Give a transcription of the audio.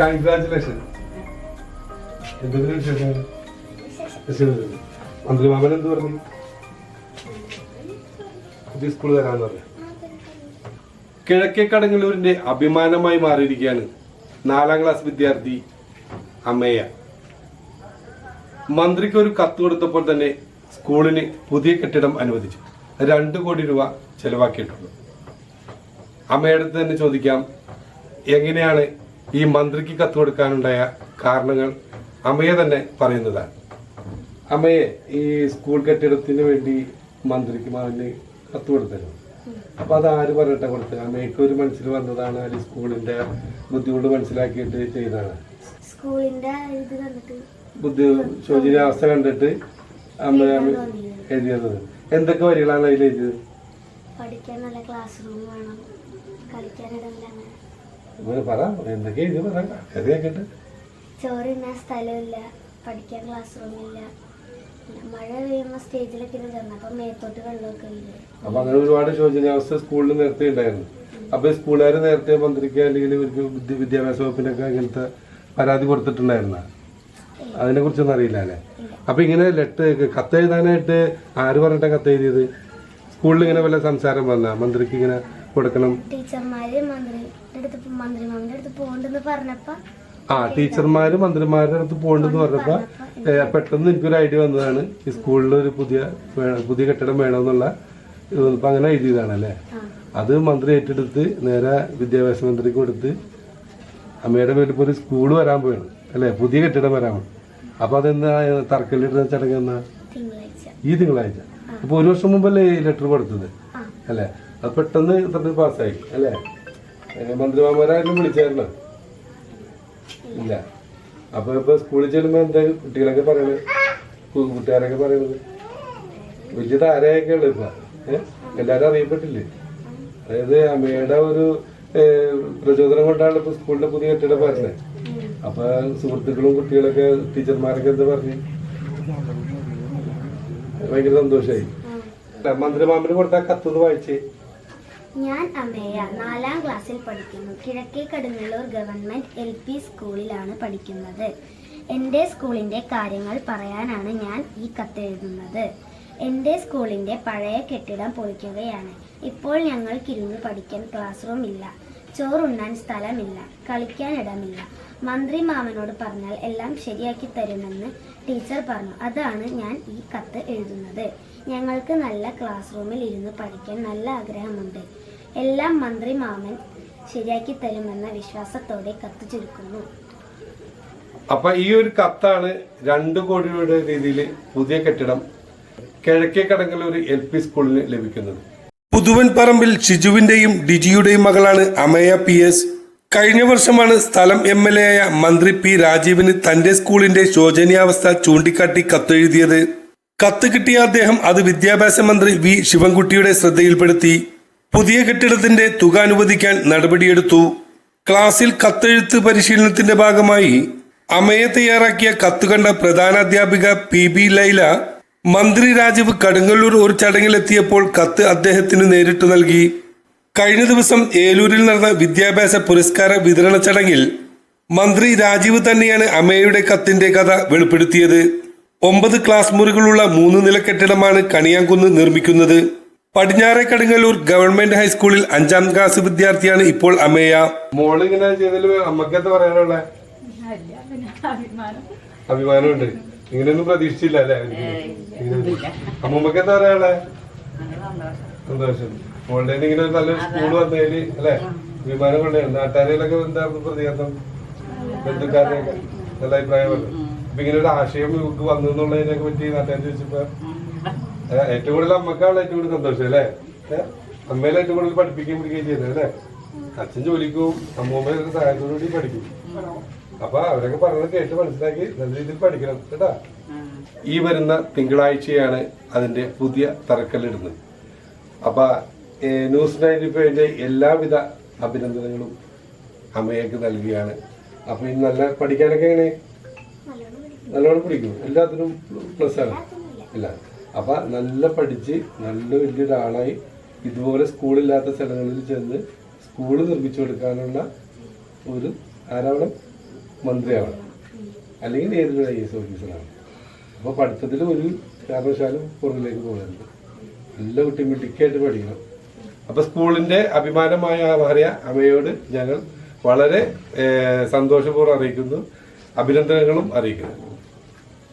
Congratulation മന്ത്രി മാമൻ എന്ത് പറഞ്ഞു? പുതിയ സ്കൂൾ തരാന്ന് പറഞ്ഞു. കിഴക്കേ കടങ്ങല്ലൂരിന്റെ അഭിമാനമായി മാറിയിരിക്കുകയാണ് നാലാം ക്ലാസ് വിദ്യാർത്ഥി അമ്മയ്യ. മന്ത്രിക്ക് ഒരു കത്ത് കൊടുത്തപ്പോൾ തന്നെ സ്കൂളിന് പുതിയ കെട്ടിടം അനുവദിച്ചു. രണ്ട് കോടി രൂപ ചെലവാക്കിയിട്ടുണ്ട്. അമ്മയുടെ തന്നെ ചോദിക്കാം എങ്ങനെയാണ് ഈ മന്ത്രിക്ക് കത്ത് കൊടുക്കാനുണ്ടായ കാരണങ്ങൾ അമ്മയെ തന്നെ പറയുന്നതാണ്. അമ്മയെ ഈ സ്കൂൾ കെട്ടിടത്തിന് വേണ്ടി മന്ത്രിക്ക് മാറിന് കത്ത് കൊടുത്തല്ലോ അപ്പൊ അത് ആര് പറഞ്ഞിട്ടാ കൊടുത്തത്? അമ്മയ്ക്ക് ഒരു മനസ്സിൽ വന്നതാണ് അല്ലെങ്കിൽ സ്കൂളിന്റെ ബുദ്ധിമുട്ട് മനസ്സിലാക്കിയിട്ട് ചെയ്തതാണ്. സ്കൂളിന്റെ ബുദ്ധി ശോചനീയാവസ്ഥ കണ്ടിട്ട് അമ്മ എഴുതിയത്. എന്തൊക്കെ വരികളാണ് അതിൽ എഴുതിയത്? പഠിക്കാൻ നല്ല ക്ലാസ് റൂം വേണം. കളിക്കാൻ അങ്ങനെ ഇങ്ങനെ പറ എന്തൊക്കെ ഇത് പറ? കഥ ചോറ് തിന്നാൻ സ്ഥലമില്ല പഠിക്കാൻ ക്ലാസ് റൂമില്ല മഴ പെയ്യുമ്പോൾ സ്റ്റേജിലൊക്കെ ഇരുന്ന് ചേർന്ന് അപ്പം മേത്തോട്ട് വെള്ളമൊക്കെ വീഴും അപ്പൊ അങ്ങനെ ഒരുപാട് ശോചനീയാവസ്ഥ സ്കൂളിൽ നേരത്തെ ഉണ്ടായിരുന്നു. അപ്പൊ ഈ സ്കൂളുകാർ നേരത്തെ മന്ത്രിക്ക് അല്ലെങ്കിൽ ഇവർക്ക് വിദ്യ വിദ്യാഭ്യാസ വകുപ്പിനൊക്കെ ഇങ്ങനത്തെ പരാതി കൊടുത്തിട്ടുണ്ടായിരുന്ന? അതിനെ കുറിച്ചൊന്നും അറിയില്ല അല്ലേ? അപ്പൊ ഇങ്ങനെ ലെറ്റർ കത്ത് എഴുതാനായിട്ട് ആര് പറഞ്ഞിട്ടാ കത്ത് എഴുതിയത് സ്കൂളിൽ ഇങ്ങനെ വല്ല സംസാരം വന്ന? മന്ത്രിക്ക് ഇങ്ങനെ കൊടുക്കണം. ടീച്ചർമാര് മന്ത്രിയുടെ അടുത്ത് മന്ത്രിമാരുടെ അടുത്ത് പോകണ്ടെന്ന് പറഞ്ഞപ്പോ ആ ടീച്ചർമാര് മന്ത്രിമാരുടെ അടുത്ത് പോകണ്ടെന്ന് പറഞ്ഞപ്പോ പെട്ടെന്ന് എനിക്കൊരു ഐഡിയ വന്നതാണ്. ഈ സ്കൂളിൽ ഒരു പുതിയ പുതിയ കെട്ടിടം വേണമെന്നുള്ള ഇപ്പൊ അങ്ങനെ എഴുതിയതാണ് അല്ലേ? അത് മന്ത്രി ഏറ്റെടുത്ത് നേരെ വിദ്യാഭ്യാസ മന്ത്രിക്ക് കൊടുത്ത് അമ്മയുടെ പേരിൽ ഇപ്പോൾ ഒരു സ്കൂൾ വരാൻ പോയാണ് അല്ലേ? പുതിയ കെട്ടിടം വരാൻ പോകും അപ്പൊ അതെന്താ? തറക്കല്ലിടുന്ന ചടങ്ങ് എന്നാ? ഈ തിങ്കളാഴ്ച. അപ്പൊ ഒരു വർഷം മുമ്പല്ലേ ഈ ലെറ്റർ കൊടുത്തത്? അല്ലേ? അത് പെട്ടെന്ന് ഇത്രയും പാസ്സായി അല്ലേ? ഏ, വിളിച്ചായിരുന്നു? ഇല്ല. അപ്പൊ ഇപ്പൊ സ്കൂളിൽ ചെല്ലുമ്പോ എന്താ കുട്ടികളൊക്കെ പറയണത്? കൂട്ടുകാരൊക്കെ പറയണത്? വലിയ താരയൊക്കെ ഉള്ളു ഇപ്പൊ. എല്ലാരും അറിയപ്പെട്ടില്ലേ? അതായത് അമ്മയുടെ ഒരു പ്രചോദനം കൊണ്ടാണ് ഇപ്പൊ സ്കൂളിന്റെ പുതിയ കെട്ടിടം പറഞ്ഞത് അപ്പൊ സുഹൃത്തുക്കളും കുട്ടികളൊക്കെ ടീച്ചർമാരൊക്കെ എന്താ പറഞ്ഞു? ഭയങ്കര സന്തോഷായി. മന്ത്രിമാമന് കൊടുത്ത കത്തുന്ന് വായിച്ചേ. ഞാൻ അമേയ നാലാം ക്ലാസ്സിൽ പഠിക്കുന്നു. കിഴക്കേ കടുങ്ങല്ലൂർ ഗവൺമെന്റ് എൽ പി സ്കൂളിലാണ് പഠിക്കുന്നത്. എന്റെ സ്കൂളിന്റെ കാര്യങ്ങൾ പറയാനാണ് ഞാൻ ഈ കത്തെഴുതുന്നത് എന്റെ സ്കൂളിന്റെ പഴയ കെട്ടിടം പൊളിക്കുകയാണ്. ഇപ്പോൾ ഞങ്ങൾക്കിരുന്ന് പഠിക്കാൻ ക്ലാസ് റൂം ഇല്ല. ചോറുണ്ണാൻ സ്ഥലമില്ല. കളിക്കാൻ ഇടമില്ല. മന്ത്രി മാമനോട് പറഞ്ഞാൽ എല്ലാം ശരിയാക്കി തരുമെന്ന് ടീച്ചർ പറഞ്ഞു. അതാണ് ഞാൻ ഈ കത്ത് എഴുതുന്നത്. ഞങ്ങൾക്ക് നല്ല ക്ലാസ് റൂമിൽ ഇരുന്ന് പഠിക്കാൻ നല്ല ആഗ്രഹമുണ്ട്. എല്ലാം മന്ത്രി മാമൻ ശരിയാക്കി തരുമെന്ന വിശ്വാസത്തോടെ കത്ത് ചുരുക്കുന്നു. അപ്പൊ ഈ ഒരു കത്താണ് രണ്ട് കോടി രൂപയുടെ രീതിയിൽ പുതിയ കെട്ടിടം കിഴക്കേ കടങ്ങല്ലൂർ എൽ പി സ്കൂളിന് ലഭിക്കുന്നത്. പുതുവൻ പറമ്പിൽ ഷിജുവിന്റെയും ഡിജിയുടെയും മകളാണ് അമയ പി എസ് കഴിഞ്ഞ വർഷമാണ് സ്ഥലം എം എൽ എ ആയ മന്ത്രി പി രാജീവിന് തന്റെ സ്കൂളിന്റെ ശോചനീയാവസ്ഥ ചൂണ്ടിക്കാട്ടി കത്തെഴുതിയത്. കത്ത് കിട്ടിയ അദ്ദേഹം അത് വിദ്യാഭ്യാസ മന്ത്രി വി ശിവൻകുട്ടിയുടെ ശ്രദ്ധയിൽപ്പെടുത്തി. പുതിയ കെട്ടിടത്തിന്റെ തുക അനുവദിക്കാൻ നടപടിയെടുത്തു. ക്ലാസ്സിൽ കത്തെഴുത്ത് പരിശീലനത്തിന്റെ ഭാഗമായി അമയെ തയ്യാറാക്കിയ കത്ത് കണ്ട പ്രധാന അധ്യാപിക പി ബി ലൈല മന്ത്രി രാജീവ് കടുങ്ങല്ലൂർ ഒരു ചടങ്ങിലെത്തിയപ്പോൾ കത്ത് അദ്ദേഹത്തിന് നേരിട്ട് നൽകി. കഴിഞ്ഞ ദിവസം ഏലൂരിൽ നടന്ന വിദ്യാഭ്യാസ പുരസ്കാര വിതരണ ചടങ്ങിൽ മന്ത്രി രാജീവ് തന്നെയാണ് അമ്മയുടെ കത്തിന്റെ കഥ വെളിപ്പെടുത്തിയത്. ഒമ്പത് ക്ലാസ് മുറികളുള്ള മൂന്ന് നില കെട്ടിടമാണ് കണിയാങ്കുന്ന് നിർമ്മിക്കുന്നത്. പടിഞ്ഞാറെ കടുങ്ങല്ലൂർ ഗവൺമെന്റ് ഹൈസ്കൂളിൽ അഞ്ചാം ക്ലാസ് വിദ്യാർത്ഥിയാണ് ഇപ്പോൾ അമേയ മോളിങ്ങനെ പറയാനുള്ള? അഭിമാനമുണ്ട്. ഇങ്ങനെയൊന്നും പ്രതീക്ഷിച്ചില്ല അല്ലേ? അമ്മമ്മക്ക് എന്താ പറയാനുള്ളേ? സന്തോഷം. മോളുടെ ഇങ്ങനെ ഒരു നല്ലൊരു സ്കൂൾ വന്നതിൽ അല്ലെ? വിമാനം കൊണ്ടേ നാട്ടുകാരിലൊക്കെ എന്താ പ്രതികരണം? ബന്ധുക്കാരുടെയൊക്കെ നല്ല അഭിപ്രായമല്ലേ അപ്പൊ ഇങ്ങനെ ഒരു ആശയം നമുക്ക് വന്നു എന്നുള്ളതിനൊക്കെ പറ്റി നാട്ടുകാർ ചോദിച്ചപ്പോ ഏറ്റവും കൂടുതൽ അമ്മക്കാണ് ഏറ്റവും കൂടുതൽ സന്തോഷം അല്ലേ? അമ്മയിലെ ഏറ്റവും കൂടുതൽ പഠിപ്പിക്കുകയും പിടിക്കുകയും ചെയ്യുന്നത് അല്ലേ? അച്ഛൻ ജോലിക്കും അമ്മൂമ്മയുടെ സഹായത്തോടുകൂടി പഠിക്കും. അപ്പൊ അവരൊക്കെ പറഞ്ഞത് കേട്ട് മനസ്സിലാക്കി നല്ല രീതിയിൽ പഠിക്കണം കേട്ടാ? ഈ വരുന്ന തിങ്കളാഴ്ചയാണ് അതിന്റെ പുതിയ തറക്കല്ലിടുന്നത്. അപ്പൊ ന്യൂസ് നയന്റി ഫൈവിന്റെ എല്ലാവിധ അഭിനന്ദനങ്ങളും അമ്മയ്ക്ക് നൽകുകയാണ് അപ്പൊ ഇനി നല്ല പഠിക്കാനൊക്കെ എങ്ങനെ? നല്ലോണം പഠിക്കും. എല്ലാത്തിനും പ്ലസ് ആണ് ഇല്ല. അപ്പൊ നല്ല പഠിച്ച് നല്ല വലിയൊരാളായി ഇതുപോലെ സ്കൂളില്ലാത്ത സ്ഥലങ്ങളിൽ ചെന്ന് സ്കൂൾ നിർമ്മിച്ചു കൊടുക്കാനുള്ള ഒരു ആരാവണം മന്ത്രിയാണ് അല്ലെങ്കിൽ ഏതൊരു ഐ എസ് ഓഫീസറാണ് അപ്പോൾ പഠിത്തത്തിൽ ഒരു കാരണവശാലും പുറകിലേക്ക് പോകരുത്. നല്ല കുട്ടി മിടുക്കായിട്ട് പഠിക്കണം. അപ്പൊ സ്കൂളിന്റെ അഭിമാനമായ മാറിയ അമ്മയോട് ഞങ്ങൾ വളരെ സന്തോഷപൂർവം അറിയിക്കുന്നു. അഭിനന്ദനങ്ങളും അറിയിക്കുന്നു.